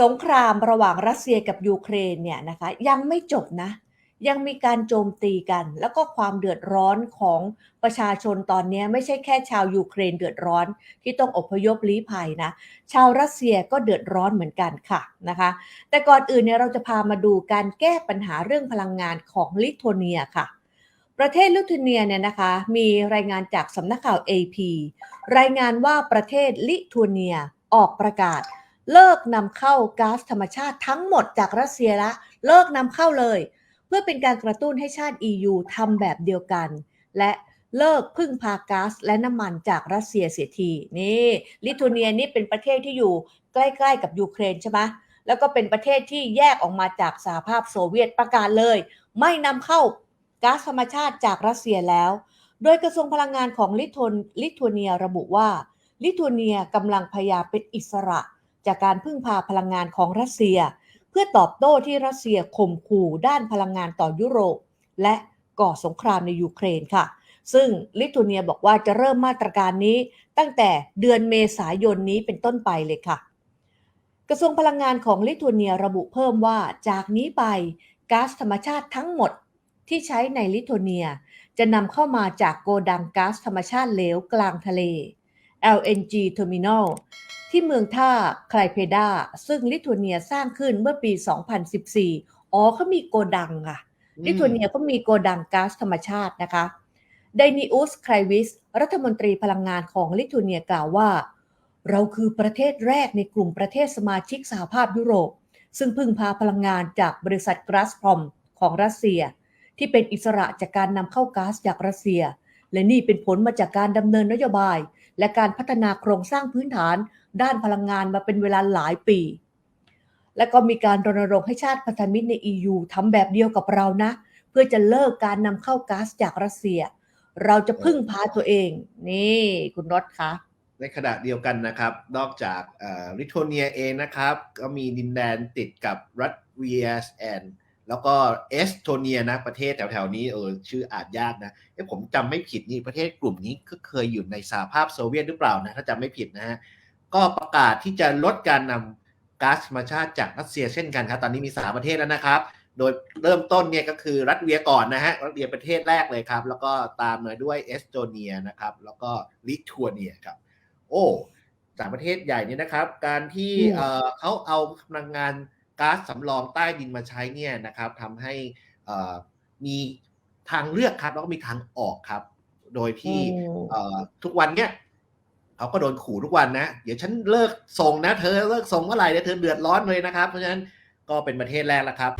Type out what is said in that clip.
สงครามระหว่างรัสเซียกับยูเครนเนี่ยนะคะยังไม่จบนะ ยังมีการโจมตีกัน แล้วก็ความเดือดร้อนของประชาชนตอนนี้ไม่ใช่แค่ชาวยูเครนเดือดร้อนที่ต้องอพยพลี้ภัยนะ ชาวรัสเซียก็เดือดร้อนเหมือนกันค่ะนะคะ แต่ก่อนอื่นเนี่ยเราจะพามาดูการแก้ปัญหาเรื่องพลังงานของลิทัวเนียค่ะประเทศลิทัวเนียเนี่ยนะคะมีรายงานจากสำนักข่าว AP รายงานว่าประเทศลิทัวเนียออกประกาศ เลิกนำเข้าก๊าซธรรมชาติทั้งหมดจากรัสเซียละ เลิกนำเข้าเลย เพื่อเป็นการกระตุ้นให้ชาติ EU ทำแบบเดียวกัน และเลิกพึ่งพาก๊าซและน้ำมันจากรัสเซียเสียทีนี่ลิทัวเนียนี่เป็นประเทศที่อยู่ใกล้ๆกับยูเครนใช่ไหมแล้วก็เป็นประเทศที่แยกออกมาจากสหภาพโซเวียตประกาศเลย ไม่นำเข้าก๊าซธรรมชาติจากรัสเซียแล้ว โดยกระทรวงพลังงานของลิทัวลิทัวเนียระบุว่า ลิทัวเนียกำลังพยายามเป็นอิสระ จากการพึ่งพาพลังงานของรัสเซีย เพื่อตอบโต้ที่รัสเซียข่มขู่ด้านพลังงานต่อยุโรป และก่อสงครามในยูเครนค่ะ ซึ่งลิทัวเนียบอกว่าจะเริ่มมาตรการนี้ตั้งแต่เดือนเมษายนนี้เป็นต้นไปเลยค่ะ กระทรวงพลังงานของลิทัวเนียระบุเพิ่มว่าจากนี้ไปก๊าซธรรมชาติทั้งหมดที่ใช้ในลิทัวเนีย จะนำเข้ามาจากโกดังก๊าซธรรมชาติเหลวกลางทะเล LNG Terminal ที่เมืองท่าไคลเพดา ซึ่งลิทัวเนียสร้างขึ้นเมื่อปี 2014 อ๋อเขามีโกดังอะลิทัวเนียก็มีโกดังก๊าซธรรมชาตินะคะไดนิอุสไครวิส รัฐมนตรีพลังงานของลิทัวเนียกล่าวว่า เราคือประเทศแรกในกลุ่มประเทศสมาชิกสหภาพยุโรป ซึ่งพึ่งพาพลังงานจากบริษัทกราสพรอมของรัสเซีย ที่เป็นอิสระจากการนำเข้าก๊าซจากรัสเซีย และนี่เป็นผลมาจากการดำเนินนโยบาย และการพัฒนาโครงสร้างพื้นฐานด้านพลังงานมาเป็นเวลาหลายปี และก็มีการรณรงค์ให้ชาติพันธมิตรใน EU ทำแบบเดียวกับเรานะ เพื่อจะเลิกการนำเข้าก๊าซจากรัสเซีย เราจะพึ่งพาตัวเอง นี่คุณรถคะในขณะเดียวกันนะครับ นอกจากลิทัวเนียเองนะครับ ก็มีดินแดนติดกับรัฐเวียสแอน แล้วก็เอสโตเนียนะประเทศแถวๆนี้เออชื่ออ่านยากนะเอ้ผมจำไม่ผิดนี่ประเทศกลุ่มนี้ก็เคยอยู่ในสหภาพโซเวียตหรือเปล่านะถ้าจำไม่ผิดนะฮะก็ประกาศที่จะลดการนำก๊าซธรรมชาติจากรัสเซียเช่นกันครับ ตอนนี้มีสามประเทศแล้วนะครับ โดยเริ่มต้นเนี่ยก็คือรัสเวียก่อนนะฮะรัสเวียประเทศแรกเลยครับ แล้วก็ตามมาด้วยเอสโตเนียนะครับ แล้วก็ลิทัวเนียครับ โอ้สามประเทศใหญ่นี้นะครับ การที่อืมเอ่อเขาเอาพลังงาน ก๊าซสำรองใต้ดินมาใช้เนี่ยนะครับทำให้เอ่อมีทางเลือกครับแล้วก็มีทางออกครับ โดยที่อืมเอ่อทุกวันเนี่ยเขาก็โดนขู่ทุกวันนะ เดี๋ยวฉันเลิกส่งนะ เธอเลิกส่งเมื่อไหร่เดี๋ยวเธอเดือดร้อนเลยนะครับ เพราะฉะนั้นก็เป็นประเทศแรกแล้วครับ